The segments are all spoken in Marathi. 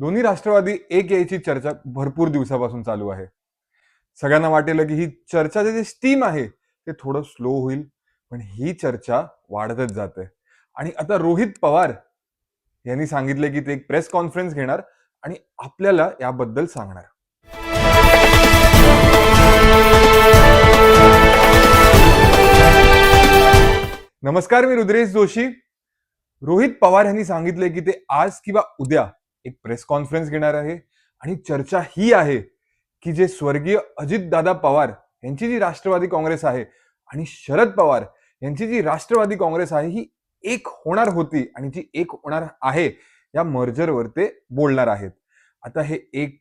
दोन्ही राष्ट्रवादी एक यायची चर्चा भरपूर दिवसापासून चालू आहे. सगळ्यांना वाटेल की ही चर्चाचे जे स्टीम आहे ते थोडं स्लो होईल पण ही चर्चा वाढतच जाते. आणि आता रोहित पवार यांनी सांगितले की ते एक प्रेस कॉन्फरन्स घेणार आणि आपल्याला याबद्दल सांगणार. नमस्कार मी रुद्रेश जोशी. रोहित पवार यांनी सांगितले की ते आज किंवा उद्या एक प्रेस कॉन्फरन्स घेणार आहे. आणि चर्चा ही आहे की जे स्वर्गीय अजितदादा पवार यांची जी राष्ट्रवादी काँग्रेस आहे आणि शरद पवार यांची जी राष्ट्रवादी काँग्रेस आहे ही एक होणार होती आणि जी एक होणार आहे या मर्जरवर ते बोलणार आहेत. आता हे एक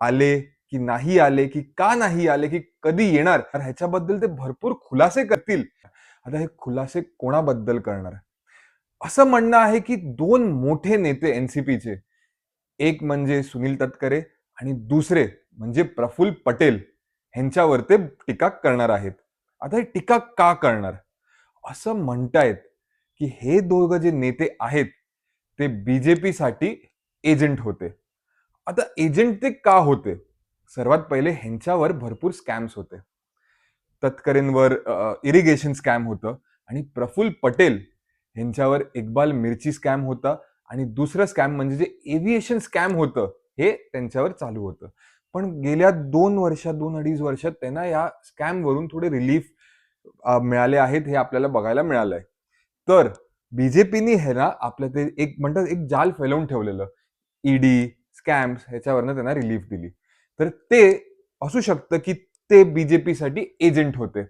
आले की नाही आले की का नाही आले की कधी येणार तर ह्याच्याबद्दल ते भरपूर खुलासे करतील. आता हे खुलासे कोणाबद्दल करणार? असं म्हणणं आहे की दोन मोठे नेते एनसीपीचे एक म्हणजे सुनील तटकरे आणि दुसरे म्हणजे प्रफुल्ल पटेल ह्यांच्यावर ते टीका करणार आहेत. आता हे टीका का करणार? असं म्हणतायत की हे दोघं जे नेते आहेत ते बीजेपीसाठी एजंट होते. आता एजंट ते का होते? सर्वात पहिले ह्यांच्यावर भरपूर स्कॅम्स होते. तत्करेंवर इरिगेशन स्कॅम होतं आणि प्रफुल्ल पटेल ह्यांच्यावर इक्बाल मिरची स्कॅम होता. आणि दुसरं स्कॅम म्हणजे जे एव्हिएशन स्कॅम होतं हे त्यांच्यावर चालू होतं. पण गेल्या दोन वर्षात दोन अडीच वर्षात त्यांना या स्कॅमवरून थोडे रिलीफ मिळाले आहेत हे आपल्याला बघायला मिळालं आहे तर बीजेपीनी हे ना आपलं ते एक म्हणतात एक जाल फैलवून ठेवलेलं. ईडी स्कॅम्स ह्याच्यावरनं त्यांना रिलीफ दिली. तर ते असू शकतं की ते बीजेपीसाठी एजंट होते.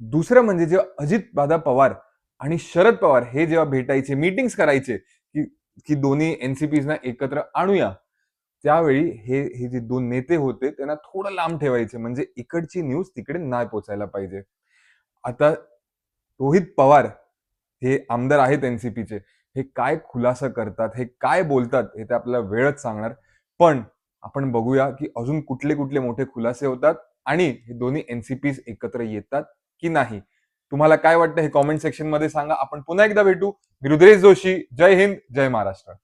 दुसरं म्हणजे जेव्हा अजित दादा पवार आणि शरद पवार हे जेव्हा भेटायचे मीटिंग्स करायचे की दोन्ही एनसीपीजना एकत्र आणूया. त्यावेळी हे हे जे दोन नेते होते त्यांना थोडं लांब ठेवायचे. म्हणजे इकडची न्यूज तिकडे नाही पोचायला पाहिजे. आता रोहित पवार हे आमदार आहेत एनसीपीचे हे काय खुलासा करतात हे काय बोलतात हे ते आपल्याला वेळच सांगणार. पण आपण बघूया की अजून कुठले कुठले मोठे खुलासे होतात आणि हे दोन्ही एनसीपीज एकत्र येतात की नाही. तुम्हाला काय वाटतं हे कॉमेंट सेक्शनमध्ये सांगा. आपण पुन्हा एकदा भेटू. मी रुद्रेश जोशी जय हिंद जय महाराष्ट्र.